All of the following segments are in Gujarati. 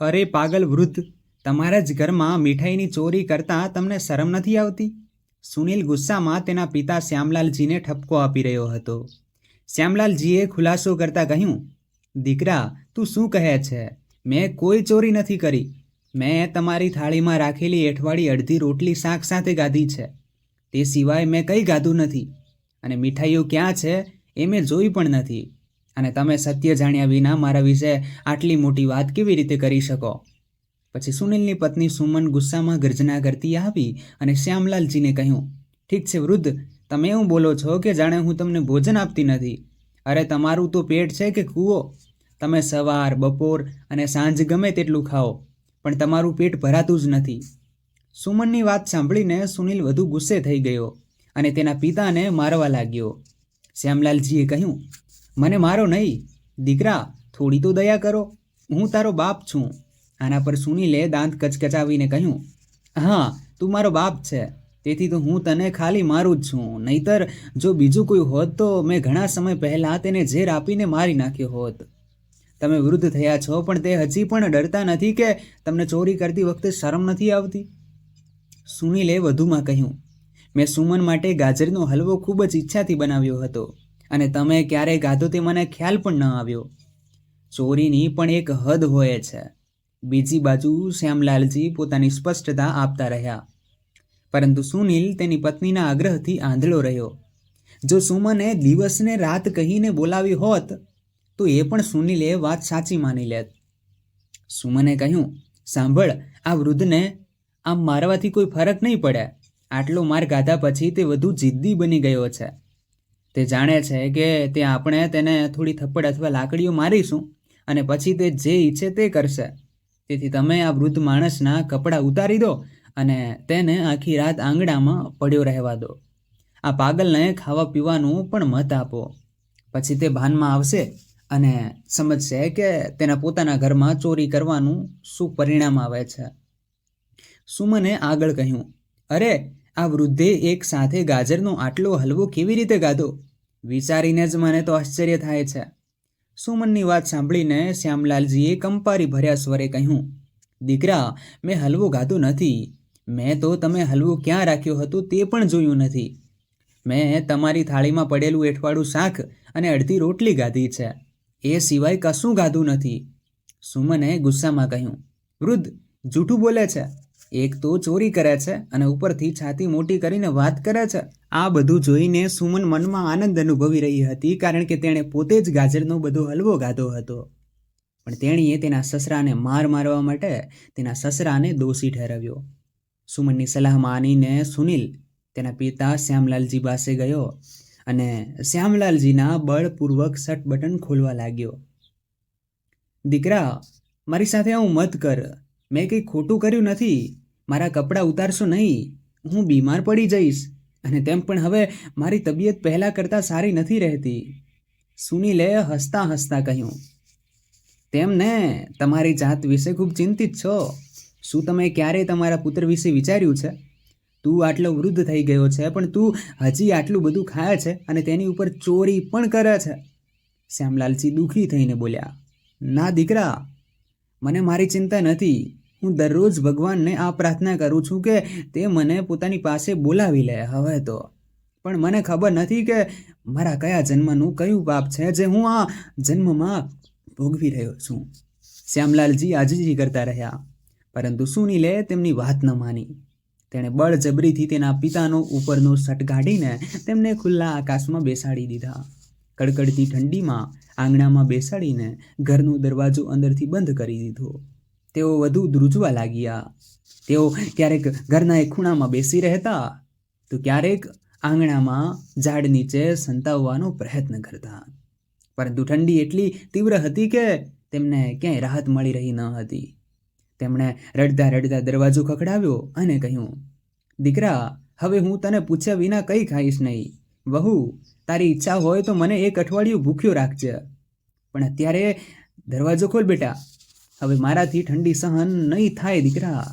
અરે પાગલ વૃદ્ધ, તમારા જ ઘરમાં મીઠાઈની ચોરી કરતાં તમને શરમ નથી આવતી? સુનિલ ગુસ્સામાં તેના પિતા શ્યામલાલજીને ઠપકો આપી રહ્યો હતો. શ્યામલાલજીએ ખુલાસો કરતાં કહ્યું, દીકરા, તું શું કહે છે? મેં કોઈ ચોરી નથી કરી. મેં તમારી થાળીમાં રાખેલી એઠવાડી અડધી રોટલી શાક સાથે ગાધી છે. તે સિવાય મેં કંઈ ગાધું નથી. અને મીઠાઈઓ ક્યાં છે એ મેં જોઈ પણ નથી. અને તમે સત્ય જાણ્યા વિના મારા વિશે આટલી મોટી વાત કેવી રીતે કરી શકો? પછી સુનિલની પત્ની સુમન ગુસ્સામાં ગર્જના કરતી આવી અને શ્યામલાલજીને કહ્યું, ઠીક છે વૃદ્ધ, તમે એવું બોલો છો કે જાણે હું તમને ભોજન આપતી નથી. અરે તમારું તો પેટ છે કે કૂવો? તમે સવાર, બપોર અને સાંજ ગમે તેટલું ખાઓ, પણ તમારું પેટ ભરાતું જ નથી. સુમનની વાત સાંભળીને સુનિલ વધુ ગુસ્સે થઈ ગયો અને તેના પિતાને મારવા લાગ્યો. શ્યામલાલજીએ કહ્યું મને મારો નહીં. દીકરા, થોડી તો દયા કરો. હું તારો બાપ છું. આના પર સુનિલે દાંત કચકચાવીને કહ્યું, હા, તું મારો બાપ છે. તેથી તો હું તને ખાલી મારું જ છું. નહીતર, જો બીજું કોઈ હોત તો મેં ઘણા સમય પહેલાં તેને ઝેર આપીને મારી નાખ્યો હોત. તમે વૃદ્ધ થયા છો, પણ તે હજી પણ ડરતા નથી કે તમને ચોરી કરતી વખતે શરમ નથી આવતી? સુનિલે વધુમાં કહ્યું, મેં સુમન માટે ગાજરનો હલવો ખૂબ જ ઈચ્છાથી બનાવ્યો હતો. અને તમે ક્યારે ગાધો તે મને ખ્યાલ પણ ન આવ્યો. ચોરીની પણ એક હદ હોય છે. બીજી બાજુ શ્યામલાલજી પોતાની સ્પષ્ટતા આપતા રહ્યા. પરંતુ સુનિલ તેની પત્નીના આગ્રહથી આંધળો રહ્યો. જો સુમને દિવસને રાત કહીને બોલાવી હોત, તો એ પણ સુનિલે વાત સાચી માની લેત. સુમને કહ્યું, સાંભળ, આ વૃદ્ધને આમ મારવાથી કોઈ ફરક નહીં પડે. આટલો માર ગાધા પછી તે વધુ જિદ્દી બની ગયો છે. તે જાણે છે કે તે આપણે તેને થોડી થપ્પડ અથવા લાકડીઓ મારીશું અને પછી તે જે ઈચ્છે તે કરશે. તેથી તમે આ વૃદ્ધ માણસના કપડાં ઉતારી દો અને તેને આખી રાત આંગણામાં પડ્યો રહેવા દો. આ પાગલને ખાવા પીવાનું પણ મત આપો. પછી તે ભાનમાં આવશે અને સમજશે કે તેના પોતાના ઘરમાં ચોરી કરવાનું શું પરિણામ આવે છે. સુમને આગળ કહ્યું, અરે, આ વૃદ્ધે એક સાથે ગાજરનો આટલો હલવો કેવી રીતે ગાધો? વિચારીને જ મને તો આશ્ચર્ય થાય છે. સુમનની વાત સાંભળીને શ્યામલાલજીએ કંપારી ભર્યા સ્વરે કહ્યું, દીકરા, મેં હલવો ગાધું નથી. મેં તો તમે હલવો ક્યાં રાખ્યું હતું તે પણ જોયું નથી. મેં તમારી થાળીમાં પડેલું એઠવાડું શાક અને અડધી રોટલી ગાધી છે. એ સિવાય કશું ગાધું નથી. સુમને ગુસ્સામાં કહ્યું, વૃદ્ધ, જૂઠું બોલે છે. એક તો ચોરી કરે છે અને ઉપરથી છાતી મોટી કરીને વાત કરે છે. આ બધું જોઈને સુમન મનમાં આનંદ અનુભવી રહી હતી કારણ કે તેણે પોતે જ ગાજરનો બધો હલવો ગાધો હતો. પણ તેણીએ તેના સસરાને માર મારવા માટે તેના સસરાને દોષી ઠેરવ્યો. સુમનની સલાહ માનીને સુનિલ તેના પિતા શ્યામલાલજી પાસે ગયો અને શ્યામલાલજીના બળપૂર્વક શટ બટન ખોલવા લાગ્યો. દીકરા, મારી સાથે આવું મત કર. મેં કંઈ ખોટું કર્યું નથી. મારા કપડાં ઉતારશો નહીં. હું બીમાર પડી જઈશ. અને તેમ પણ હવે મારી તબિયત પહેલાં કરતાં સારી નથી રહેતી. સુનિલે હસતા હસતા કહ્યું. તેમને તમારી જાત વિશે ખૂબ ચિંતિત છો. શું તમે ક્યારેય તમારા પુત્ર વિશે વિચાર્યું છે? તું આટલો વૃદ્ધ થઈ ગયો છે, પણ તું હજી આટલું બધું ખાય છે અને તેની ઉપર ચોરી પણ કરે છે. શ્યામલાલજી દુઃખી થઈને બોલ્યા. ના દીકરા, મને મારી ચિંતા નથી. હું દરરોજ ભગવાનને આ પ્રાર્થના કરું છું કે તે મને પોતાની પાસે બોલાવી લે હવે તો. પણ મને ખબર નથી કે મારા કયા જન્મનું કયું પાપ છે જે હું આ જન્મમાં ભોગવી રહ્યો છું. શ્યામલાલજી આજીજી કરતા રહ્યા. પરંતુ સુનીલે તેમની વાત ન માની. તેણે બળજબરીથી તેના પિતાનો ઉપરનો શટ કાઢીને તેમને ખુલ્લા આકાશમાં બેસાડી દીધા. કડકડતી ઠંડીમાં આંગણામાં બેસાડીને ઘરનો દરવાજો અંદરથી બંધ કરી દીધો. તેઓ વધુ ધ્રુજવા લાગ્યા. તેઓ ક્યારેક ઘરના એક ખૂણામાં બેસી રહેતા, તો ક્યારેક આંગણામાં ઝાડ નીચે સંતાવવાનો પ્રયત્ન કરતા. પરંતુ ઠંડી એટલી તીવ્ર હતી કે તેમને ક્યાંય રાહત મળી રહી ન હતી. તેમણે રડતા રડતા દરવાજો ખખડાવ્યો અને કહ્યું, દીકરા, હવે હું તને પૂછ્યા વિના કંઈ ખાઈશ નહીં. વહુ, તારી ઈચ્છા હોય તો મને એક અઠવાડિયું ભૂખ્યો રાખજે. પણ અત્યારે દરવાજો ખોલ બેટા. હવે મારાથી ઠંડી સહન નહીં થાય, દીકરા.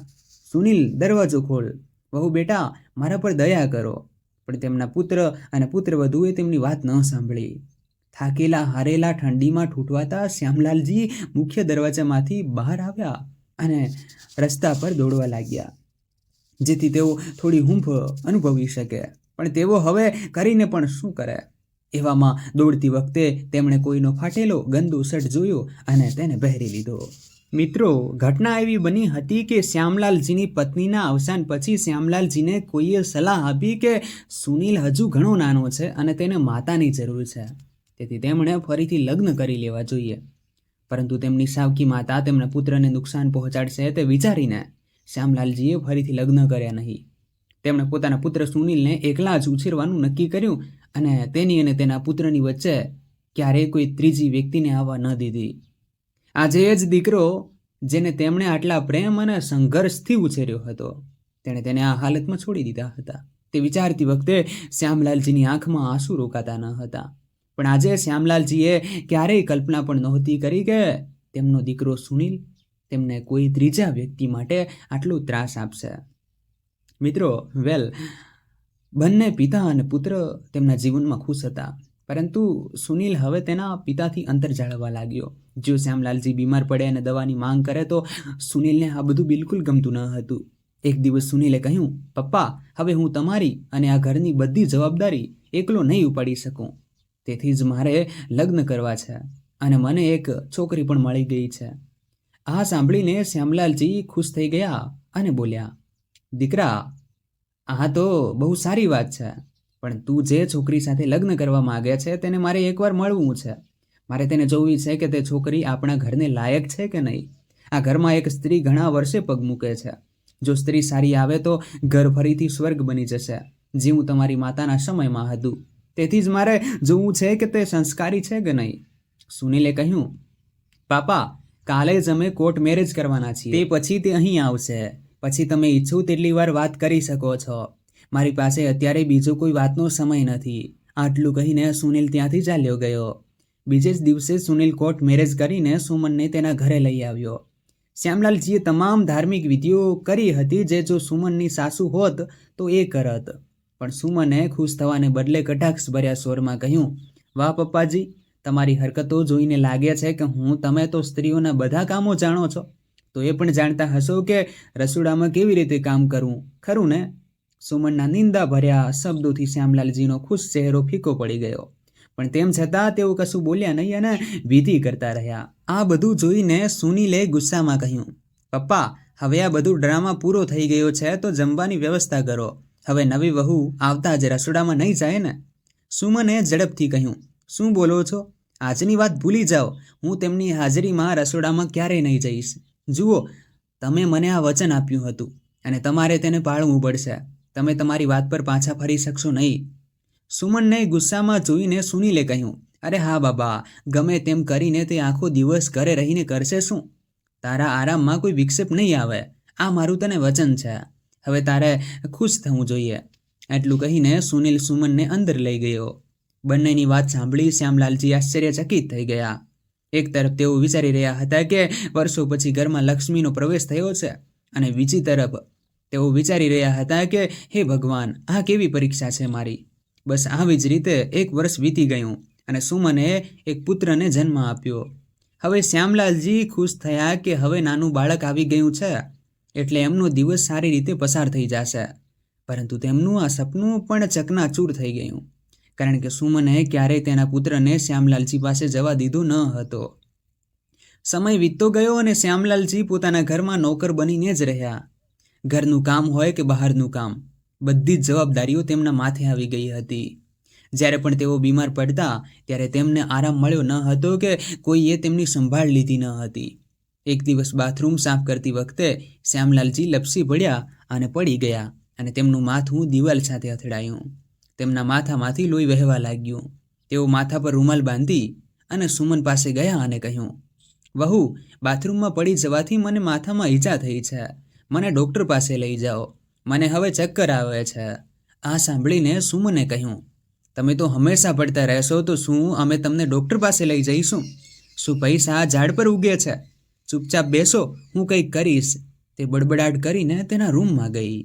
સુનિલ, દરવાજો ખોલ. વહુ, બેટા, મારા પર દયા કરો. પણ તેમના પુત્ર અને પુત્રવધુએ તેમની વાત ન સાંભળી. થાકેલા, હારેલા, ઠંડીમાં ઠૂંઠવાતા શ્યામલાલજી મુખ્ય દરવાજામાંથી બહાર આવ્યા અને રસ્તા પર દોડવા લાગ્યા. જેથી તેઓ થોડી હૂંફ અનુભવી શકે. પણ તેઓ હવે કરીને પણ શું કરે? એવામાં દોડતી વખતે તેમણે કોઈનો ફાટેલો ગંદુ શર્ટ જોયો અને તેને પહેરી લીધો. મિત્રો, ઘટના એવી બની હતી કે શ્યામલાલજીની પત્નીના અવસાન પછી શ્યામલાલજીને કોઈએ સલાહ આપી કે સુનિલ હજુ ઘણો નાનો છે અને તેને માતાની જરૂર છે. તેથી તેમણે ફરીથી લગ્ન કરી લેવા જોઈએ. પરંતુ તેમની સાવકી માતા તેમના પુત્રને નુકસાન પહોંચાડશે તે વિચારીને શ્યામલાલજીએ ફરીથી લગ્ન કર્યા નહીં. તેમણે પોતાના પુત્ર સુનિલને એકલા જ ઉછેરવાનું નક્કી કર્યું અને તેની અને તેના પુત્રની વચ્ચે ક્યારેય કોઈ ત્રીજી વ્યક્તિને આવવા ન દીધી. આજે એ જ દીકરો, જેને તેમણે આટલા પ્રેમ અને સંઘર્ષથી ઉછેર્યો હતો, તેણે તેને આ હાલતમાં છોડી દીધા હતા. તે વિચારતી વખતે શ્યામલાલજીની આંખમાં આંસુ રોકાતા ન હતા. પણ આજે શ્યામલાલજીએ ક્યારેય કલ્પના પણ નહોતી કરી કે તેમનો દીકરો સુનિલ તેમને કોઈ ત્રીજા વ્યક્તિ માટે આટલો ત્રાસ આપશે. મિત્રો, વેલ, બંને પિતા અને પુત્ર તેમના જીવનમાં ખુશ હતા. પરંતુ સુનિલ હવે તેના પિતાથી અંતર જાળવવા લાગ્યો. જો શ્યામલાલજી બીમાર પડે અને દવાની માંગ કરે તો સુનિલને આ બધું બિલકુલ ગમતું ન હતું. એક દિવસ સુનિલે કહ્યું, પપ્પા, હવે હું તમારી અને આ ઘરની બધી જવાબદારી એકલો નહીં ઉપાડી શકું. તેથી જ મારે લગ્ન કરવા છે અને મને એક છોકરી પણ મળી ગઈ છે. આ સાંભળીને શ્યામલાલજી ખુશ થઈ ગયા અને બોલ્યા, દીકરા, આ તો બહુ સારી વાત છે. પણ તું જે છોકરી સાથે લગ્ન કરવા માગે છે તેને મારે એકવાર મળવું છે. મારે તેને જોવી છે કે તે છોકરી આપણા ઘરને લાયક છે કે નહીં? આ ઘરમાં એક સ્ત્રી ઘણા વર્ષે પગ મૂકે છે. જો સ્ત્રી સારી આવે તો ઘર ફરીથી સ્વર્ગ બની જશે. જેવું તમારી માતાના સમયમાં હતું. તેથી જ મારે જોવું છે કે તે સંસ્કારી છે કે નહીં? સુનિલે કહ્યું, પાપા, કાલે જ અમે કોર્ટ મેરેજ કરવાના છીએ. તે પછી તે અહીં આવશે. પછી તમે ઈચ્છો તેટલી વાર વાત કરી શકો છો. મારી પાસે અત્યારે બીજો કોઈ વાતનો સમય નથી. આટલું કહીને સુનિલ ત્યાંથી ચાલ્યો ગયો. બીજે જ દિવસે સુનિલ કોર્ટ મેરેજ કરીને સુમનને તેના ઘરે લઈ આવ્યો. શ્યામલાલજીએ તમામ ધાર્મિક વિધિઓ કરી હતી જે જો સુમનની સાસુ હોત તો એ કરત. પણ સુમને ખુશ થવાને બદલે કટાક્ષ ભર્યા સ્વરમાં કહ્યું, વાહ પપ્પાજી, તમારી હરકતો જોઈને લાગે છે કે હું, તમે તો સ્ત્રીઓના બધા કામો જાણો છો. તો એ પણ જાણતા હશો કે રસોડામાં કેવી રીતે કામ કરવું ખરું ને? સુમનના નિંદા ભર્યા શબ્દોથી શ્યામલાલજીનો ખુશ ચહેરો ફીકો પડી ગયો. પણ તેમ છતાં તેઓ કશું બોલ્યા નહીં અને વિધિ કરતા રહ્યા. આ બધું જોઈને સુનીલે ગુસ્સામાં કહ્યું, પપ્પા, હવે આ બધું ડ્રામા પૂરો થઈ ગયો છે તો જમવાની વ્યવસ્થા કરો. હવે નવી વહુ આવતા જ રસોડામાં નહીં જાય ને? સુમને ઝડપથી કહ્યું, શું બોલો છો? આજની વાત ભૂલી જાઓ. હું તેમની હાજરીમાં રસોડામાં ક્યારેય નહીં જઈશ. જુઓ, તમે મને આ વચન આપ્યું હતું અને તમારે તેને પાળવું પડશે. તમે તમારી વાત પર પાછા ફરી શકશો નહીં. સુમનને ગુસ્સામાં જોઈને સુનીલે કહ્યું, અરે હા બાબા, ગમે તેમ કરીને તે આખો દિવસ ઘરે રહીને કરશે શું? તારા આરામમાં કોઈ વિક્ષેપ નહીં આવે. આ મારું તને વચન છે. હવે તારે ખુશ થવું જોઈએ. એટલું કહીને સુનિલ સુમનને અંદર લઈ ગયો. બંનેની વાત સાંભળી શ્યામલાલજી આશ્ચર્યચકિત થઈ ગયા. એક તરફ તેઓ વિચારી રહ્યા હતા કે વર્ષો પછી ઘરમાં લક્ષ્મીનો પ્રવેશ થયો છે અને બીજી તરફ તેઓ વિચારી રહ્યા હતા કે, હે ભગવાન, આ કેવી પરીક્ષા છે મારી? બસ આવી જ રીતે એક વર્ષ વીતી ગયું અને સુમને એક પુત્રને જન્મ આપ્યો. હવે શ્યામલાલજી ખુશ થયા કે હવે નાનું બાળક આવી ગયું છે, એટલે એમનો દિવસ સારી રીતે પસાર થઈ જશે. પરંતુ તેમનું આ સપનું પણ ચકનાચૂર થઈ ગયું, કારણ કે સુમને ક્યારેય તેના પુત્રને શ્યામલાલજી પાસે જવા દીધો ન હતો. સમય વીતતો ગયો અને શ્યામલાલજી પોતાના ઘરમાં નોકર બનીને જ રહ્યા. ઘરનું કામ હોય કે બહારનું કામ? બધી જ જવાબદારીઓ તેમના માથે આવી ગઈ હતી. જ્યારે પણ તેઓ બીમાર પડતા, ત્યારે તેમને આરામ મળ્યો ન હતો કે કોઈએ તેમની સંભાળ લીધી ન હતી. એક દિવસ બાથરૂમ સાફ કરતી વખતે શ્યામલાલજી લપસી પડ્યા અને પડી ગયા અને તેમનું માથું દિવાલ સાથે અથડાયું. તેમના માથામાંથી લોહી વહેવા લાગ્યું. તેઓ માથા પર રૂમાલ બાંધી અને સુમન પાસે ગયા અને કહ્યું, વહુ, બાથરૂમમાં પડી જવાથી મને માથામાં ઈજા થઈ છે. મને ડૉક્ટર પાસે લઈ જાઓ. મને હવે ચક્કર આવે છે. આ સાંભળીને સુમને કહ્યું, તમે તો હંમેશા પડતા રહેશો, તો શું અમે તમને ડૉક્ટર પાસે લઈ જઈશું? શું પૈસા આ ઝાડ પર ઉગે છે? ચૂપચાપ બેસો, હું કંઈક કરીશ. તે બડબડાટ કરીને તેના રૂમમાં ગઈ.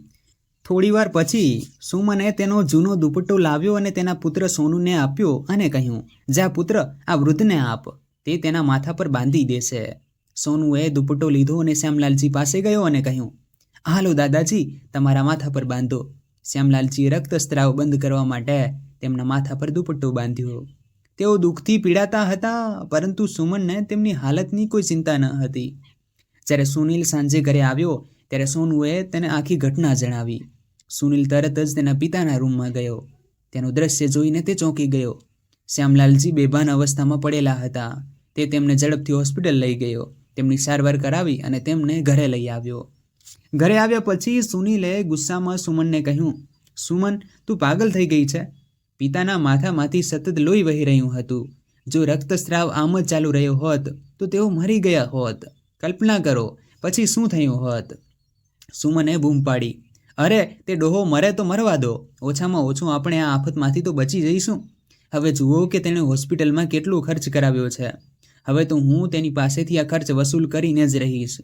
થોડીવાર પછી સુમને તેનો જૂનો દુપટ્ટો લાવ્યો અને તેના પુત્ર સોનુને આપ્યો અને કહ્યું, જા પુત્ર, આ વૃદ્ધને આપ. તે તેના માથા પર બાંધી દેશે. સોનુએ દુપટ્ટો લીધો અને શ્યામલાલજી પાસે ગયો અને કહ્યું, હાલો દાદાજી, તમારા માથા પર બાંધો. શ્યામલાલજીએ રક્તસ્ત્રાવ બંધ કરવા માટે તેમના માથા પર દુપટ્ટો બાંધ્યો. તેઓ દુઃખથી પીડાતા હતા, પરંતુ સુમનને તેમની હાલતની કોઈ ચિંતા ન હતી. જ્યારે સુનિલ સાંજે ઘરે આવ્યો, ત્યારે સોનુએ તેને આખી ઘટના જણાવી. સુનિલ તરત જ તેના પિતાના રૂમમાં ગયો. તેનું દ્રશ્ય જોઈને તે ચોંકી ગયો. શ્યામલાલજી બેભાન અવસ્થામાં પડેલા હતા. તે તેમને ઝડપથી હોસ્પિટલ લઈ ગયો. તેમની સારવાર કરાવી અને તેમને ઘરે લઈ આવ્યો. ઘરે આવ્યા પછી સુનિલે ગુસ્સામાં સુમનને કહ્યું, સુમન, તું પાગલ થઈ ગઈ છે. પિતાના માથામાંથી સતત લોહી વહી રહ્યું હતું. જો રક્તસ્રાવ આમ જ ચાલુ રહ્યો હોત, તો તેઓ મરી ગયા હોત. કલ્પના કરો, પછી શું થયું હોત? સુમને બૂમ પાડી, અરે, તે ડોહો મરે તો મરવા દો. ઓછામાં ઓછું આપણે આ આફતમાંથી તો બચી જઈશું. હવે જુઓ કે તેણે હોસ્પિટલમાં કેટલો ખર્ચ કરાવ્યો છે. હવે તો હું તેની પાસેથી આ ખર્ચ વસૂલ કરીને જ રહીશ.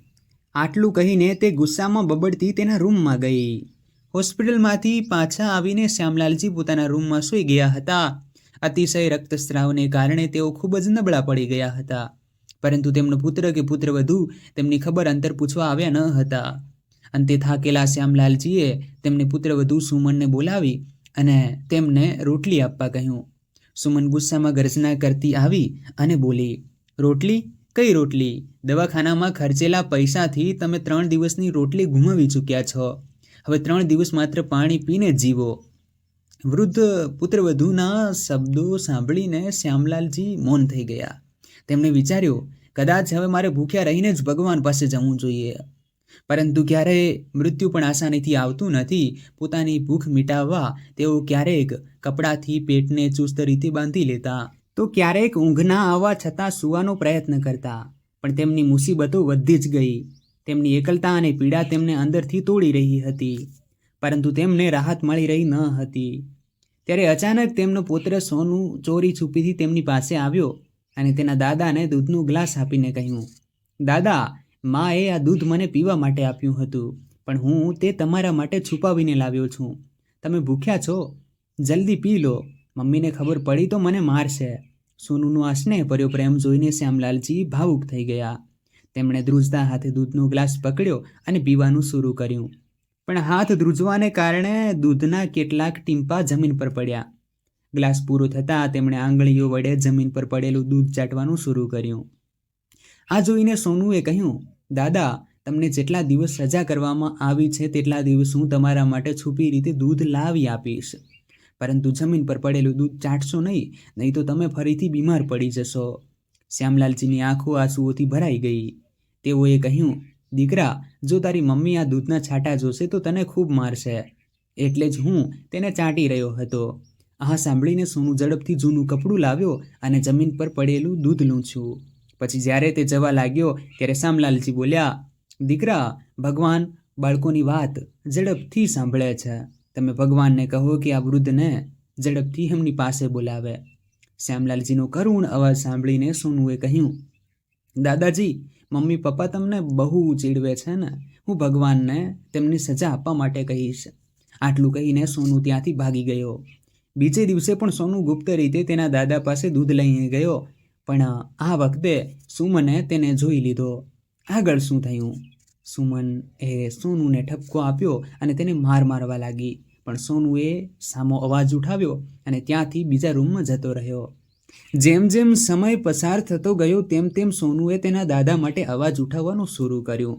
આટલું કહીને તે ગુસ્સામાં બબડતી તેના રૂમમાં ગઈ. હોસ્પિટલમાંથી પાછા આવીને શ્યામલાલજી પોતાના રૂમમાં સૂઈ ગયા હતા. અતિશય રક્તસ્રાવને કારણે તેઓ ખૂબ જ નબળા પડી ગયા હતા. પરંતુ તેમનો પુત્ર કે પુત્રવધુ તેમની ખબર અંતર પૂછવા આવ્યા ન હતા. અંતે થાકેલા શ્યામલાલજીએ તેમને પુત્રવધુ સુમનને બોલાવી અને તેમને રોટલી આપવા કહ્યું. સુમન ગુસ્સામાં ગર્જના કરતી આવી અને બોલી રોટલી? કઈ રોટલી? દવાખાનામાં ખર્ચેલા પૈસાથી તમે ત્રણ દિવસની રોટલી ગુમાવી ચૂક્યા છો. હવે ત્રણ દિવસ માત્ર પાણી પીને જીવો. વૃદ્ધ પુત્રવધૂના શબ્દો સાંભળીને શ્યામલાલજી મૌન થઈ ગયા. તેમણે વિચાર્યું, કદાચ હવે મારે ભૂખ્યા રહીને જ ભગવાન પાસે જવું જોઈએ. પરંતુ ક્યારેય મૃત્યુ પણ આસાનીથી આવતું નથી, પોતાની ભૂખ મિટાવવા તેઓ ક્યારેક કપડાથી, પેટને ચુસ્ત રીતે બાંધી લેતા. તો ક્યારેક ઊંઘ ના આવવા છતાં સૂવાનો પ્રયત્ન કરતા. પણ તેમની મુસીબતો વધી જ ગઈ. તેમની એકલતા અને પીડા તેમને અંદરથી તોડી રહી હતી. પરંતુ તેમને રાહત મળી રહી ન હતી. ત્યારે અચાનક તેમનો પુત્ર સોનું ચોરી છુપીથી તેમની પાસે આવ્યો અને તેના દાદાને દૂધનું ગ્લાસ આપીને કહ્યું, દાદા, માએ આ દૂધ મને પીવા માટે આપ્યું હતું, પણ હું તે તમારા માટે છુપાવીને લાવ્યો છું. તમે ભૂખ્યા છો. જલ્દી પી લો. મમ્મીને ખબર પડી તો મને મારશે. સોનુનો આ સ્નેહભર્યો પ્રેમ જોઈને શ્યામલાલજી ભાવુક થઈ ગયા. તેમણે ધ્રુજતા હાથે દૂધનો ગ્લાસ પકડ્યો અને પીવાનું શરૂ કર્યું. પણ હાથ ધ્રુજવાને કારણે દૂધના કેટલાક ટીમ્પા જમીન પર પડ્યા. ગ્લાસ પૂરો થતાં તેમણે આંગળીઓ વડે જમીન પર પડેલું દૂધ ચાટવાનું શરૂ કર્યું. આ જોઈને સોનુએ કહ્યું, દાદા, તમને જેટલા દિવસ સજા કરવામાં આવી છે, તેટલા દિવસ હું તમારા માટે છુપી રીતે દૂધ લાવી આપીશ. પરંતુ જમીન પર પડેલું દૂધ ચાટશો નહીં નહીં તો તમે ફરીથી બીમાર પડી જશો. શ્યામલાલજીની આંખો આંસુઓથી ભરાઈ ગઈ. તેઓએ કહ્યું, દીકરા, જો તારી મમ્મી આ દૂધના છાંટા જોશે તો તને ખૂબ મારશે. એટલે જ હું તેને ચાટી રહ્યો હતો. આ સાંભળીને સોનું ઝડપથી જૂનું કપડું લાવ્યો અને જમીન પર પડેલું દૂધ લૂંછ્યું. પછી જ્યારે તે જવા લાગ્યો ત્યારે શામલાલજી બોલ્યા, દીકરા, ભગવાન બાળકોની વાત ઝડપથી સાંભળે છે. તમે ભગવાનને કહો કે આ વૃદ્ધને ઝડપથી એમની પાસે બોલાવે. શ્યામલાલજીનો કરુણ અવાજ સાંભળીને સોનુએ કહ્યું, દાદાજી, મમ્મી પપ્પા તમને બહુ ચીડવે છે ને. હું ભગવાનને તેમની સજા આપવા માટે કહીશ. આટલું કહીને સોનુ ત્યાંથી ભાગી ગયો. બીજે દિવસે પણ સોનુ ગુપ્ત રીતે તેના દાદા પાસે દૂધ લઈને ગયો, પણ આ વખતે સુમને તેને જોઈ લીધો. આગળ શું થયું? સુમન એ સોનુને ઠપકો આપ્યો અને તેને માર મારવા લાગી. પણ સોનુએ સામો અવાજ ઉઠાવ્યો અને ત્યાંથી બીજા રૂમમાં જતો રહ્યો. જેમ જેમ સમય પસાર થતો ગયો, તેમ તેમ સોનુએ તેના દાદા માટે અવાજ ઉઠાવવાનું શરૂ કર્યું.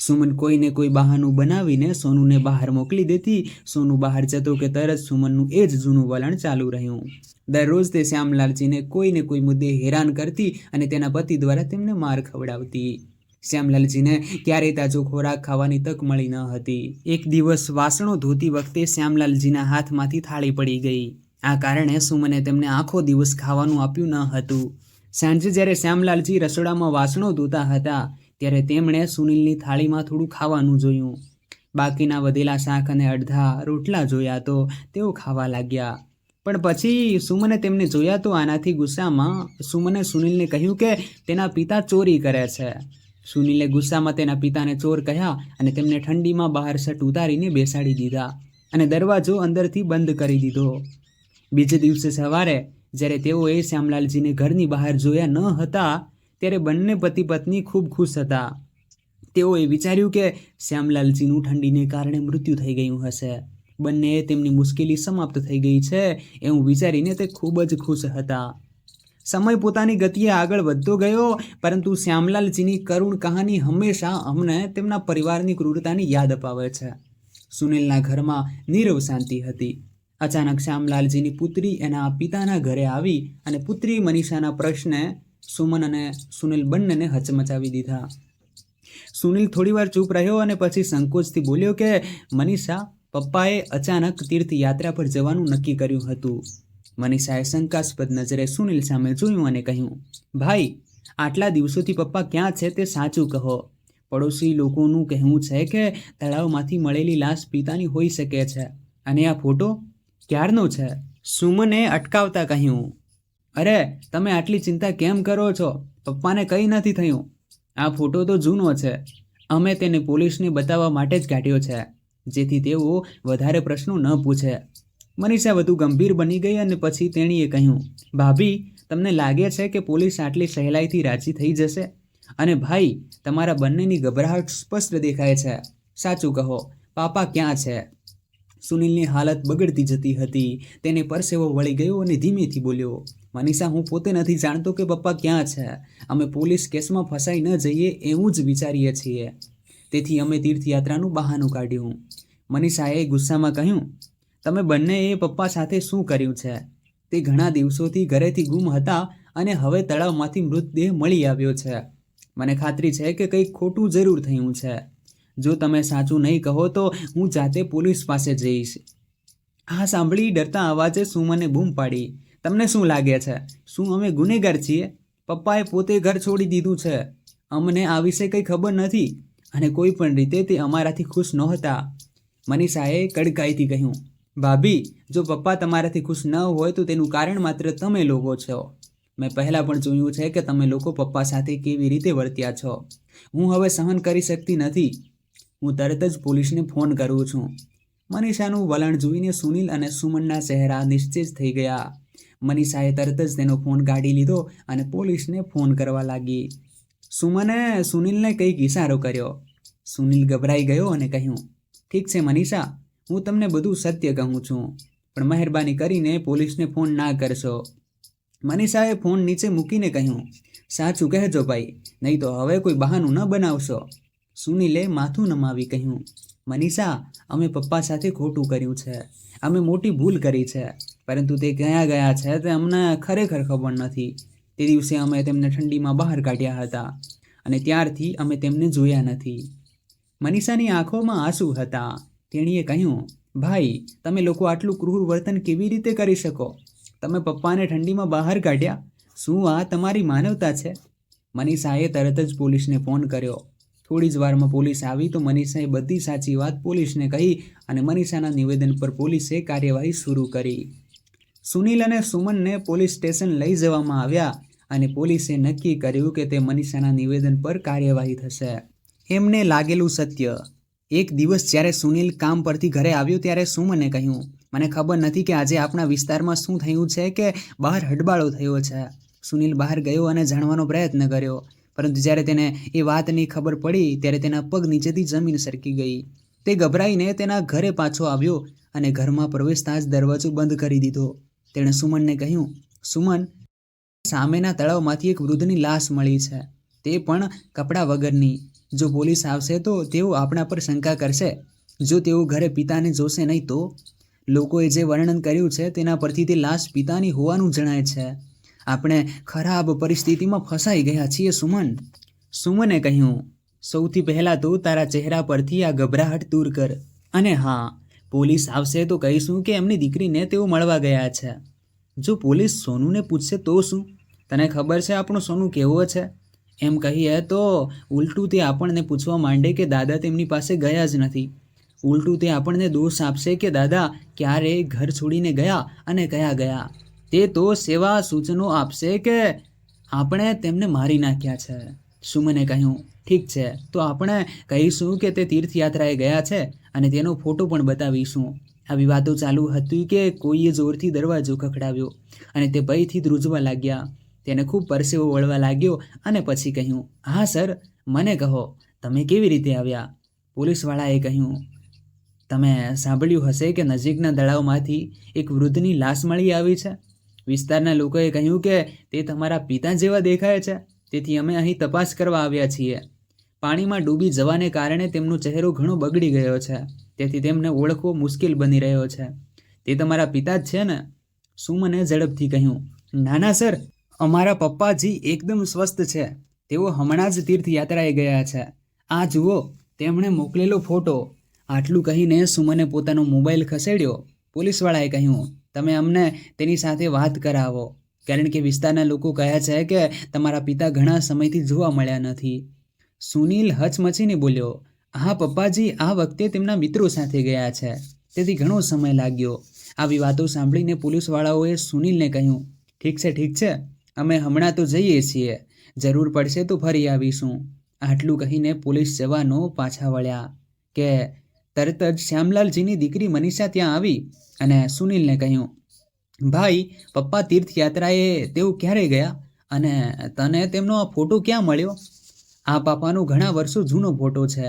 સુમન કોઈને કોઈ બહાનું બનાવીને સોનુને બહાર મોકલી દેતી, સોનુ બહાર જતો કે તરત સુમનનું એ જ જૂનું વલણ ચાલુ રહ્યું. દરરોજ તે શ્યામલાલજીને કોઈને કોઈ મુદ્દે હેરાન કરતી અને તેના પતિ દ્વારા તેમને માર ખવડાવતી. શ્યામલાલજીને ક્યારેય તાજો ખોરાક ખાવાની તક મળી ન હતી. એક દિવસ વાસણો ધોતી વખતે શ્યામલાલજીના હાથમાંથી થાળી પડી ગઈ. આ કારણે સુમને તેમને આખો દિવસ ખાવાનું આપ્યું ન હતું. સાંજે જ્યારે શ્યામલાલજી રસોડામાં વાસણો ધોતા હતા, ત્યારે તેમણે સુનિલની થાળીમાં થોડું ખાવાનું જોયું. બાકીના વધેલા શાક અને અડધા રોટલા જોયા તો તેઓ ખાવા લાગ્યા. પણ પછી સુમને તેમને જોયા તો આનાથી ગુસ્સામાં સુમને સુનિલને કહ્યું કે તેના પિતા ચોરી કરે છે. સુનિલે ગુસ્સામાં તેના પિતાને ચોર કહ્યા અને તેમને ઠંડીમાં બહાર સટ ઉતારીને બેસાડી દીધા અને દરવાજો અંદરથી બંધ કરી દીધો. બીજે દિવસે સવારે, જ્યારે તેઓએ શ્યામલાલજીને ઘરની બહાર જોયા ન હતા, ત્યારે બંને પતિ પત્ની ખૂબ ખુશ હતા. તેઓએ વિચાર્યું કે શ્યામલાલજીનું ઠંડીને કારણે મૃત્યુ થઈ ગયું હશે. બંને તેમની મુશ્કેલી સમાપ્ત થઈ ગઈ છે એવું વિચારીને તે ખૂબ જ ખુશ હતા. સમય પોતાની ગતિએ આગળ વધતો ગયો, પરંતુ શ્યામલાલજીની કરુણ કહાની હંમેશા અમને તેમના પરિવારની ક્રૂરતાની યાદ અપાવે છે. સુનિલના ઘરમાં નીરવ શાંતિ હતી. અચાનક શ્યામલાલજીની પુત્રી એના પિતાના ઘરે આવી અને પુત્રી મનીષાના પ્રશ્ને સુમન અને સુનિલ બંનેને હચમચાવી દીધા. સુનિલ થોડીવાર ચૂપ રહ્યો અને પછી સંકોચથી બોલ્યો કે, મનીષા, પપ્પાએ અચાનક તીર્થયાત્રા પર જવાનું નક્કી કર્યું હતું. મનીષાએ શંકાસ્પદ નજરે સુનિલ સામે જોયું અને કહ્યું, ભાઈ, આટલા દિવસોથી પપ્પા ક્યાં છે તે સાચું કહો. પડોશી લોકોનું કહેવું છે કે તળાવમાંથી મળેલી લાશ પિતાની હોઈ શકે છે. અને આ ફોટો ક્યારનો છે? સુમને અટકાવતા કહ્યું. અરે, તમે આટલી ચિંતા કેમ કરો છો? પપ્પાને કંઈ નથી થયું. આ ફોટો તો જૂનો છે. અમે તેને પોલીસને બતાવવા માટે જ કાઢ્યો છે. જેથી તેઓ વધારે પ્રશ્નો ન પૂછે. મનીષા વધુ ગંભીર બની ગઈ અને પછી તેણીએ કહ્યું, ભાભી, તમને લાગે છે કે પોલીસ આટલી સહેલાઈથી રાજી થઈ જશે? અને ભાઈ, તમારા બંનેની ગભરાહટ સ્પષ્ટ દેખાય છે. સાચું કહો, પાપા ક્યાં છે? સુનિલની હાલત બગડતી જતી હતી. તેને પરસેવો વળી ગયો અને ધીમેથી બોલ્યો, મનીષા, હું પોતે નથી જાણતો કે પપ્પા ક્યાં છે. અમે પોલીસ કેસમાં ફસાઈ ન જઈએ એવું જ વિચારીએ છીએ. તેથી અમે તીર્થયાત્રાનું બહાનું કાઢ્યું. મનીષાએ ગુસ્સામાં કહ્યું તમે બંનેએ પપ્પા સાથે શું કર્યું છે? તે ઘણા દિવસોથી ઘરેથી ગુમ હતા અને હવે તળાવમાંથી મૃતદેહ મળી આવ્યો છે. મને ખાતરી છે કે કંઈક ખોટું જરૂર થયું છે. જો તમે સાચું નહીં કહો તો હું જાતે પોલીસ પાસે જઈશ. આ સાંભળી, ડરતા અવાજે સુમને બૂમ પાડી. તમને શું લાગે છે? શું અમે ગુનેગાર છીએ? પપ્પાએ પોતે ઘર છોડી દીધું છે. અમને આ વિશે કંઈ ખબર નથી અને કોઈ પણ રીતે તે અમારાથી ખુશ નહોતા. મનીષાએ કડકાઈથી કહ્યું. ભાભી, જો પપ્પા તમારાથી ખુશ ન હોય તો તેનું કારણ માત્ર તમે લોકો છો. મેં પહેલાં પણ જોયું છે કે તમે લોકો પપ્પા સાથે કેવી રીતે વર્ત્યા છો. હું હવે સહન કરી શકતી નથી. હું તરત જ પોલીસને ફોન કરું છું. મનીષાનું વલણ જોઈને સુનિલ અને સુમનના ચહેરા નિશ્ચિત થઈ ગયા. મનીષાએ તરત જ તેનો ફોન કાઢી લીધો અને પોલીસને ફોન કરવા લાગી. સુમને, સુનિલને કંઈક ઇશારો કર્યો. સુનિલ ગભરાઈ ગયો અને કહ્યું, ઠીક છે મનીષા હું તમને બધું સત્ય કહું છું, પણ મહેરબાની કરીને પોલીસને ફોન ના કરશો. મનીષાએ ફોન નીચે મૂકીને કહ્યું, સાચું કહેજો ભાઈ, નહીં તો હવે કોઈ બહાનું ન બનાવશો. સુનિલે માથું નમાવી કહ્યું, મનીષા, અમે પપ્પા સાથે ખોટું કર્યું છે. અમે મોટી ભૂલ કરી છે, પરંતુ તે ક્યાં ગયા છે તે અમને ખરેખર ખબર નથી. તે દિવસે અમે તેમને ઠંડીમાં બહાર કાઢ્યા હતા અને ત્યારથી અમે તેમને જોયા નથી. મનીષાની આંખોમાં આંસુ હતા. તેણીએ કહ્યું, ભાઈ, તમે લોકો આટલું ક્રૂર વર્તન કેવી રીતે કરી શકો? તમે પપ્પાને ઠંડીમાં બહાર કાઢ્યા. શું આ તમારી માનવતા છે? મનીષાએ તરત જ પોલીસને ફોન કર્યો. થોડી જ વારમાં પોલીસ આવી તો મનીષાએ બધી સાચી વાત પોલીસને કહી અને મનીષાના નિવેદન પર પોલીસે કાર્યવાહી શરૂ કરી. સુનિલ અને સુમનને પોલીસ સ્ટેશન લઈ જવામાં આવ્યા અને પોલીસે નક્કી કર્યું કે તે મનીષાના નિવેદન પર કાર્યવાહી થશે. એમને લાગેલું સત્ય એક દિવસ જ્યારે સુનિલ કામ પરથી ઘરે આવ્યો ત્યારે સુમને કહ્યું? મને ખબર નથી કે આજે આપણા વિસ્તારમાં શું થયું છે કે બહાર હડબાળો થયો છે. સુનિલ બહાર ગયો અને જાણવાનો પ્રયત્ન કર્યો, પરંતુ જ્યારે તેને એ વાતની ખબર પડી ત્યારે તેના પગ નીચેથી જમીન સરકી ગઈ. તે ગભરાઈને તેના ઘરે પાછો આવ્યો અને ઘરમાં પ્રવેશતા જ દરવાજો બંધ કરી દીધો. તેણે સુમનને કહ્યું, સુમન, સામેના તળાવમાંથી એક વૃદ્ધની લાશ મળી છે. તે પણ કપડાં વગરની. જો પોલીસ આવશે તો તેઓ આપણા પર શંકા કરશે. જો તેઓ ઘરે પિતાને જોશે નહીં તો? લોકોએ જે વર્ણન કર્યું છે તેના પરથી તે લાશ પિતાની હોવાનું જણાય છે. આપણે ખરાબ પરિસ્થિતિમાં ફસાઈ ગયા છીએ, સુમન. સુમને કહ્યું, સૌથી પહેલાં તો તારા ચહેરા પરથી આ ગભરાહટ દૂર કર. અને હા, પોલીસ આવશે તો કહીશું કે એમની દીકરીને તેઓ મળવા ગયા છે. જો પોલીસ સોનુને પૂછશે તો શું? તને ખબર છે આપણું સોનું કેવો છે? એમ કહીએ તો ઉલટું તે આપણને પૂછવા માંડે કે દાદા તેમની પાસે ગયા જ નથી. ઉલટું તે આપણને દોષ આપશે કે દાદા ક્યારે ઘર છોડીને ગયા અને કયા ગયા. તે તો સેવા સૂચનો આપશે કે આપણે તેમને મારી નાખ્યા છે. સુમને કહ્યું, ઠીક છે, તો આપણે કહીશું કે તે તીર્થયાત્રાએ ગયા છે અને તેનો ફોટો પણ બતાવીશું. આવી વાતો ચાલુ હતી કે કોઈએ જોરથી દરવાજો ખખડાવ્યો અને તે ભયથી ધ્રુજવા લાગ્યા. તેને ખૂબ પરસેવો વળવા લાગ્યો અને પછી કહ્યું, હા, સર, મને કહો, તમે કેવી રીતે આવ્યા? પોલીસવાળાએ કહ્યું, તમે સાંભળ્યું હશે કે નજીકના તળાવમાંથી એક વૃદ્ધની લાશ મળી આવી છે? વિસ્તારના લોકોએ કહ્યું કે તે તમારા પિતા જેવા દેખાય છે, તેથી અમે અહીં તપાસ કરવા આવ્યા છીએ. પાણીમાં ડૂબી જવાને કારણે તેમનો ચહેરો ઘણો બગડી ગયો છે, તેથી તેમને ઓળખવો મુશ્કેલ બની રહ્યો છે. તે તમારા પિતા જ છે ને? શું મને ઝડપથી કહ્યું નાના સર અમારા પપ્પાજી એકદમ સ્વસ્થ છે. તેઓ હમણાં જ તીર્થયાત્રાએ ગયા છે. આ જુઓ, તેમણે મોકલેલો ફોટો. આટલું કહીને સુમને પોતાનો મોબાઈલ ખસેડ્યો. પોલીસવાળાએ કહ્યું, તમે અમને તેની સાથે વાત કરાવો. કારણ કે વિસ્તારના લોકો કહે છે કે તમારા પિતા ઘણા સમયથી જોવા મળ્યા નથી. સુનિલ હચમચીને બોલ્યો હા પપ્પાજી, આ વખતે તેમના મિત્રો સાથે ગયા છે. તેથી ઘણો સમય લાગ્યો. આવી વાતો સાંભળીને પોલીસવાળાઓએ સુનિલને કહ્યું, ઠીક છે ઠીક છે. અમે હમણાં તો જઈએ છીએ. જરૂર પડશે તો ફરી આવીશું. આટલું કહીને પોલીસ જવાનો પાછા વળ્યા કે, તરત જ શ્યામલાલજીની દીકરી મનીષા ત્યાં આવી અને સુનિલને કહ્યું, ભાઈ, પપ્પા તીર્થયાત્રાએ તેઓ ક્યારે ગયા અને તને તેમનો આ ફોટો ક્યાં મળ્યો? આ પાપાનો ઘણા વર્ષો જૂનો ફોટો છે.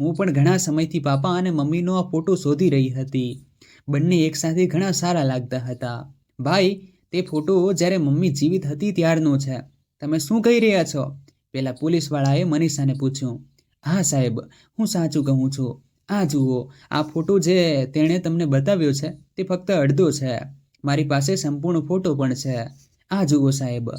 હું પણ ઘણા સમયથી પાપા અને મમ્મીનો આ ફોટો શોધી રહી હતી. બંને એકસાથે ઘણા સારા લાગતા હતા. ભાઈ તે ફોટો જ્યારે મમ્મી જીવિત હતી ત્યારનો છે. તમે શું કહી રહ્યા છો? પેલા પોલીસવાળાએ મનીષાને પૂછ્યું. હા સાહેબ, હું સાચું કહું છું. આ જુઓ, આ ફોટો જે તેણે તમને બતાવ્યો છે, તે ફક્ત અડધો છે. મારી પાસે સંપૂર્ણ ફોટો પણ છે. આ જુઓ સાહેબ,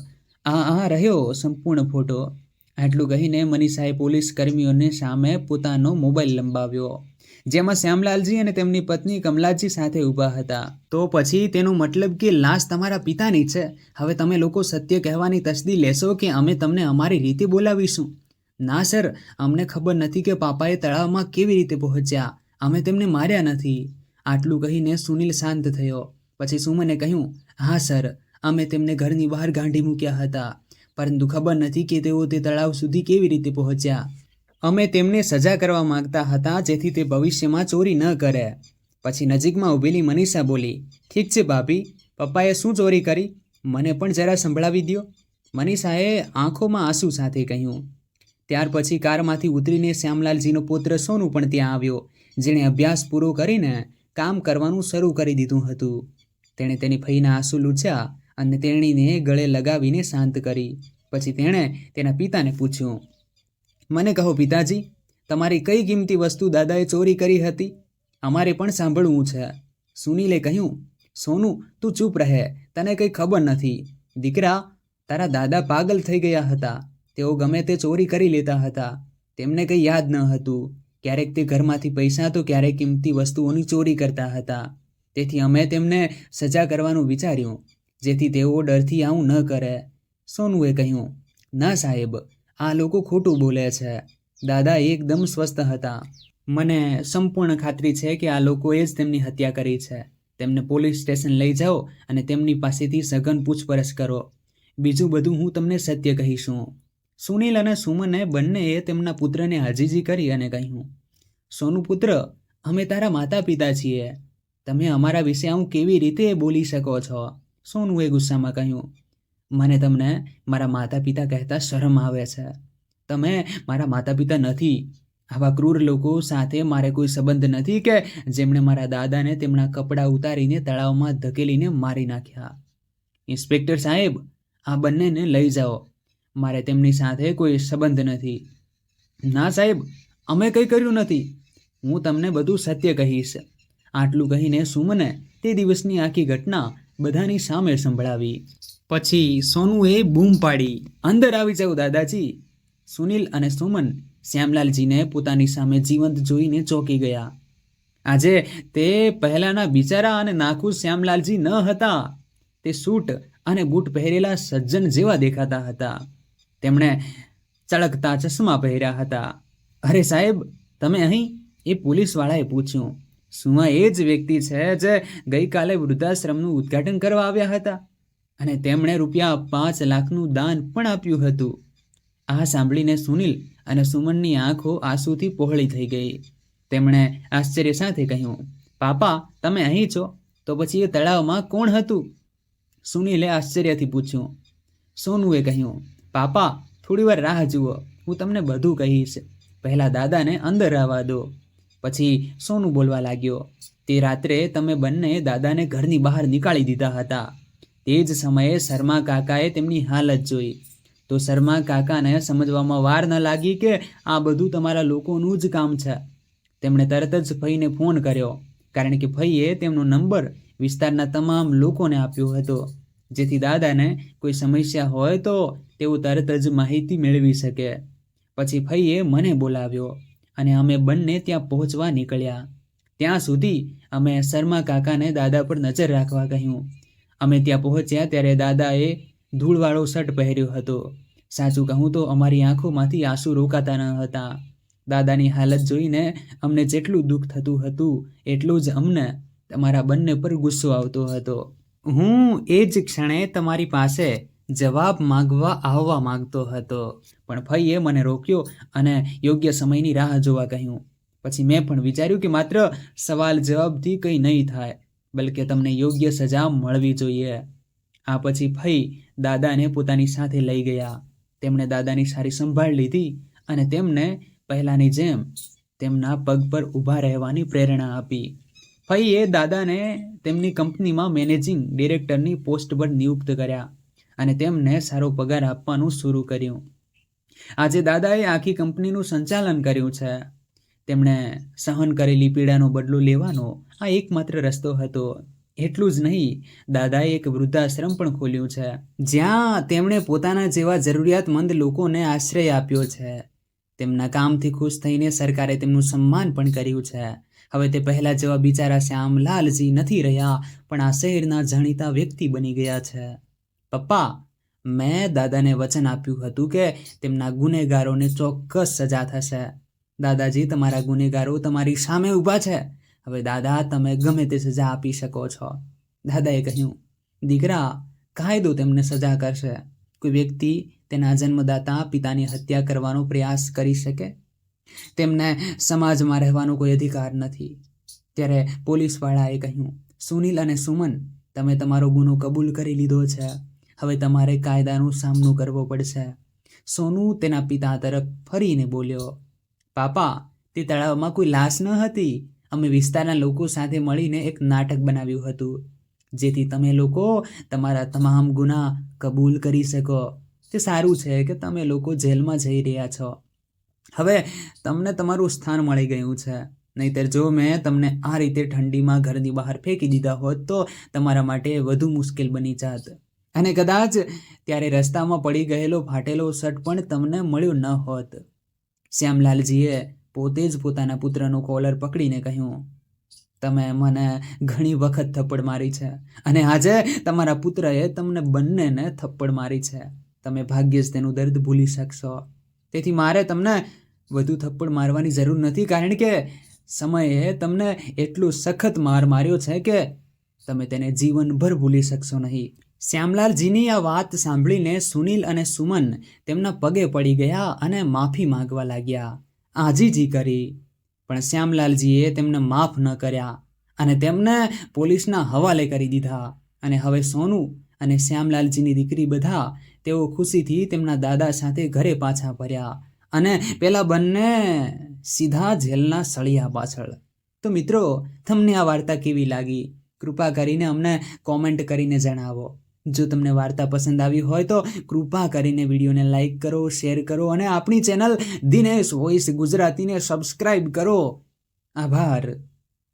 આ આ રહ્યો સંપૂર્ણ ફોટો. આટલું કહીને મનીષાએ પોલીસ કર્મીઓને સામે પોતાનો મોબાઈલ લંબાવ્યો. જેમાં શ્યામલાલજી અને તેમની પત્ની કમલાજી સાથે ઊભા હતા. તો પછી તેનો મતલબ કે લાશ તમારા પિતાની છે. હવે તમે લોકો સત્ય કહેવાની તસદી લેશો કે અમે તમને અમારી રીતે બોલાવીશું? ના, સર. અમને ખબર નથી કે પાપાએ તળાવમાં કેવી રીતે પહોંચ્યા. અમે તેમને માર્યા નથી. આટલું કહીને સુનિલ શાંત થયો. પછી સુમને કહ્યું, હા, સર. અમે તેમને ઘરની બહાર ગાંઠી મૂક્યા હતા. પરંતુ ખબર નથી કે તેઓ તે તળાવ સુધી કેવી રીતે પહોંચ્યા. અમે તેમને સજા કરવા માંગતા હતા, જેથી તે ભવિષ્યમાં ચોરી ન કરે. પછી નજીકમાં ઊભેલી મનીષા બોલી, ઠીક છે ભાભી, પપ્પાએ શું ચોરી કરી? મને પણ જરા સંભળાવી દ્યો. મનીષાએ આંખોમાં આંસુ સાથે કહ્યું, ત્યાર પછી કારમાંથી ઉતરીને શ્યામલાલજીનો પુત્ર સોનુ પણ ત્યાં આવ્યો, જેણે અભ્યાસ પૂરો કરીને કામ કરવાનું શરૂ કરી દીધું હતું. તેણે તેની ફઈના આંસુ લૂછ્યા અને તેણીને ગળે લગાવીને શાંત કરી. પછી તેણે તેના પિતાને પૂછ્યું મને કહો પિતાજી, તમારી કઈ કિંમતી વસ્તુ દાદાએ ચોરી કરી હતી? અમારે પણ સાંભળવું છે. સુનીલે કહ્યું, સોનું, તું ચૂપ રહે, તને કંઈ ખબર નથી. દીકરા, તારા દાદા પાગલ થઈ ગયા હતા. તેઓ ગમે તે ચોરી કરી લેતા હતા. તેમને કંઈ યાદ ન હતું. ક્યારેક તે ઘરમાંથી પૈસા તો ક્યારેક કિંમતી વસ્તુઓની ચોરી કરતા હતા. તેથી અમે તેમને સજા કરવાનું વિચાર્યું, જેથી તેઓ ડરથી આવું ન કરે. સોનુએ કહ્યું, ના સાહેબ આ લોકો ખોટું બોલે છે. દાદા એકદમ સ્વસ્થ હતા. મને સંપૂર્ણ ખાતરી છે કે આ લોકોએ જ તેમની હત્યા કરી છે. તેમને પોલીસ સ્ટેશન લઈ જાઓ અને તેમની પાસેથી સઘન પૂછપરછ કરો. બીજું બધું હું તમને સત્ય કહીશું. સુનિલ અને સુમને બંનેએ તેમના પુત્રને હાજીજી કરી અને કહ્યું, સોનું પુત્ર, અમે તારા માતા પિતા છીએ. તમે અમારા વિશે આવું કેવી રીતે બોલી શકો છો? સોનુએ ગુસ્સામાં કહ્યું મને તમને મારા માતા પિતા કહેતા શરમ આવે છે. તમે મારા માતા પિતા નથી. આવા ક્રૂર લોકો સાથે મારે કોઈ સંબંધ નથી કે જેમણે મારા દાદાને તેમના કપડાં ઉતારીને તળાવમાં ધકેલીને મારી નાખ્યા. ઇન્સ્પેક્ટર સાહેબ, આ બંનેને લઈ જાઓ. મારે તેમની સાથે કોઈ સંબંધ નથી. ના સાહેબ, અમે કંઈ કર્યું નથી. હું તમને બધું સત્ય કહીશ. આટલું કહીને સુમને તે દિવસની આખી ઘટના બધાની સામે સંભળાવી. પછી સોનુએ બૂમ પાડી. અંદર આવી જાઓ દાદાજી. સુનિલ અને સુમન શ્યામલાલજીને પોતાની સામે જીવંત જોઈને ચોંકી ગયા. આજે તે પહેલાના બિચારા અને નાખુશ શ્યામલાલજી ન હતા. તે સૂટ અને બૂટ પહેરેલા સજ્જન જેવા દેખાતા હતા. તેમણે ચળકતા ચશ્મા પહેર્યા હતા. અરે સાહેબ, તમે અહીં? એ પોલીસવાળાએ પૂછ્યું. સુમા એ જ વ્યક્તિ છે જે ગઈકાલે વૃદ્ધાશ્રમનું ઉદ્ઘાટન કરવા આવ્યા હતા. અને તેમણે રૂપિયા પાંચ લાખનું દાન પણ આપ્યું હતું. આ સાંભળીને સુનિલ અને સુમનની આંખો આંસુથી પહોળી થઈ ગઈ. તેમણે આશ્ચર્ય સાથે કહ્યું, પાપા, તમે અહીં છો? તો પછી એ તળાવમાં કોણ હતું? સુનિલે આશ્ચર્યથી પૂછ્યું. સોનુએ કહ્યું, પાપા, થોડી વાર રાહ જુઓ. હું તમને બધું કહીશ. પહેલાં દાદાને અંદર આવવા દો. પછી સોનું બોલવા લાગ્યો, તે રાત્રે તમે બંને દાદાને ઘરની બહાર નીકાળી દીધા હતા. તે જ સમયે શર્મા કાકાએ તેમની હાલત જોઈ. તો શર્મા કાકાને સમજવામાં વાર ન લાગી કે આ બધું તમારા લોકોનું જ કામ છે. તેમણે તરત જ ફઈને ફોન કર્યો, કારણ કે ફઈએ તેમનો નંબર વિસ્તારના તમામ લોકોને આપ્યો હતો. જેથી દાદાને કોઈ સમસ્યા હોય તો તેઓ તરત જ માહિતી મેળવી શકે. પછી ફઈએ મને બોલાવ્યો અને અમે બંને ત્યાં પહોંચવા નીકળ્યા. ત્યાં સુધી અમે શર્મા કાકાને દાદા પર નજર રાખવા કહ્યું. અમે ત્યાં પહોંચ્યા ત્યારે દાદાએ ધૂળવાળો શર્ટ પહેર્યો હતો. સાચું કહું તો અમારી આંખોમાંથી આંસુ રોકાતા ન હતા. દાદાની હાલત જોઈને અમને જેટલું દુઃખ થતું હતું, એટલું જ અમને તમારા બંને પર ગુસ્સો આવતો હતો. હું એ જ ક્ષણે તમારી પાસે જવાબ માગવા આવવા માંગતો હતો, પણ ફઈએ મને રોક્યો અને યોગ્ય સમયની રાહ જોવા કહ્યું. પછી મેં પણ વિચાર્યું કે માત્ર સવાલ જવાબથી કંઈ નહીં થાય. બલકે તમને યોગ્ય સજા મળવી જોઈએ. આ પછી ફઈ દાદાને પોતાની સાથે લઈ ગયા. તેમણે દાદાની સારી સંભાળ લીધી અને તેમને પહેલાંની જેમ તેમના પગ પર ઊભા રહેવાની પ્રેરણા આપી. ફઈએ દાદાને તેમની કંપનીમાં મેનેજિંગ ડિરેક્ટરની પોસ્ટ પર નિયુક્ત કર્યા અને તેમને સારો પગાર આપવાનું શરૂ કર્યું. આજે દાદાએ આખી કંપનીનું સંચાલન કર્યું છે. તેમણે સહન કરેલી પીડાનો બદલો લેવાનો આ એકમાત્ર રસ્તો હતો. એટલું જ નહીં, દાદાએ એક વૃદ્ધાશ્રમ પણ ખોલ્યું છે, જ્યાં તેમણે પોતાના જેવા જરૂરિયાતમંદ લોકોને આશ્રય આપ્યો છે. તેમના કામથી ખુશ થઈને સરકારે તેમનું સન્માન પણ કર્યું છે. હવે તે પહેલાં જેવા બિચારા શ્યામલાલજી નથી રહ્યા, પણ આ શહેરના જાણીતા વ્યક્તિ બની ગયા છે. પપ્પા, મેં દાદાને વચન આપ્યું હતું કે તેમના ગુનેગારોને ચોક્કસ સજા થશે. દાદાજી, તમારા ગુનેગારો તમારી સામે ઊભા છે. હવે દાદા, તમે ગમે તે સજા આપી શકો છો. દાદાએ કહ્યું, દીકરા, કાયદો તેમને સજા કરશે. કોઈ વ્યક્તિ તેના જન્મદાતા, પિતાની હત્યા કરવાનો પ્રયાસ કરી શકે? તેમને સમાજમાં રહેવાનો કોઈ અધિકાર નથી. ત્યારે પોલીસવાળાએ કહ્યું, સુનિલ અને સુમન, તમે તમારો ગુનો કબૂલ કરી લીધો છે. હવે તમારે કાયદાનો સામનો કરવો પડશે. સોનુ તેના પિતા તરફ ફરીને બોલ્યો પાપા, તે તળાવમાં કોઈ લાશ ન હતી. અમે વિસ્તારના લોકો સાથે મળીને એક નાટક બનાવ્યું હતું, જેથી તમે લોકો તમારા તમામ ગુના કબૂલ કરી શકો. તે સારું છે કે તમે લોકો જેલમાં જઈ રહ્યા છો. હવે તમને તમારું સ્થાન મળી ગયું છે. નહીતર જો મેં તમને આ રીતે ઠંડીમાં ઘરની બહાર ફેંકી દીધા હોત, તો તમારા માટે વધુ મુશ્કેલ બની જાત. અને કદાચ ત્યારે રસ્તામાં પડી ગયેલો ફાટેલો શર્ટ પણ તમને મળ્યો ન હોત. શ્યામલાલજીએ પોતે જ પોતાના પુત્રનો કોલર પકડીને કહ્યું, તમે મને ઘણી વખત થપ્પડ મારી છે અને આજે તમારા પુત્રએ તમને બંનેને થપ્પડ મારી છે. તમે ભાગ્યે જ તેનું દર્દ ભૂલી શકશો. તેથી મારે તમને વધુ થપ્પડ મારવાની જરૂર નથી, કારણ કે સમયે તમને એટલું સખત માર માર્યો છે કે તમે તેને જીવનભર ભૂલી શકશો નહીં. શ્યામલાલજીની આ વાત સાંભળીને સુનિલ અને સુમન તેમના પગે પડી ગયા અને માફી માંગવા લાગ્યા. આજીજી કરી. પણ શ્યામલાલજીએ તેમને માફ ન કર્યા અને તેમને પોલીસના હવાલે કરી દીધા. અને હવે સોનુ અને શ્યામલાલજીની દીકરી બધા તેઓ ખુશીથી તેમના દાદા સાથે ઘરે પાછા ફર્યા અને પેલા બંને સીધા જેલના સળિયા પાછળ. તો મિત્રો, તમને આ વાર્તા કેવી લાગી? કૃપા કરીને અમને કોમેન્ટ કરીને જણાવો. જો તમને વાર્તા પસંદ આવી હોય તો કૃપા કરીને વિડીયોને લાઈક કરો, શેર કરો અને આપણી ચેનલ દિનેશ વોઇસ ગુજરાતીને સબસ્ક્રાઈબ કરો. આભાર.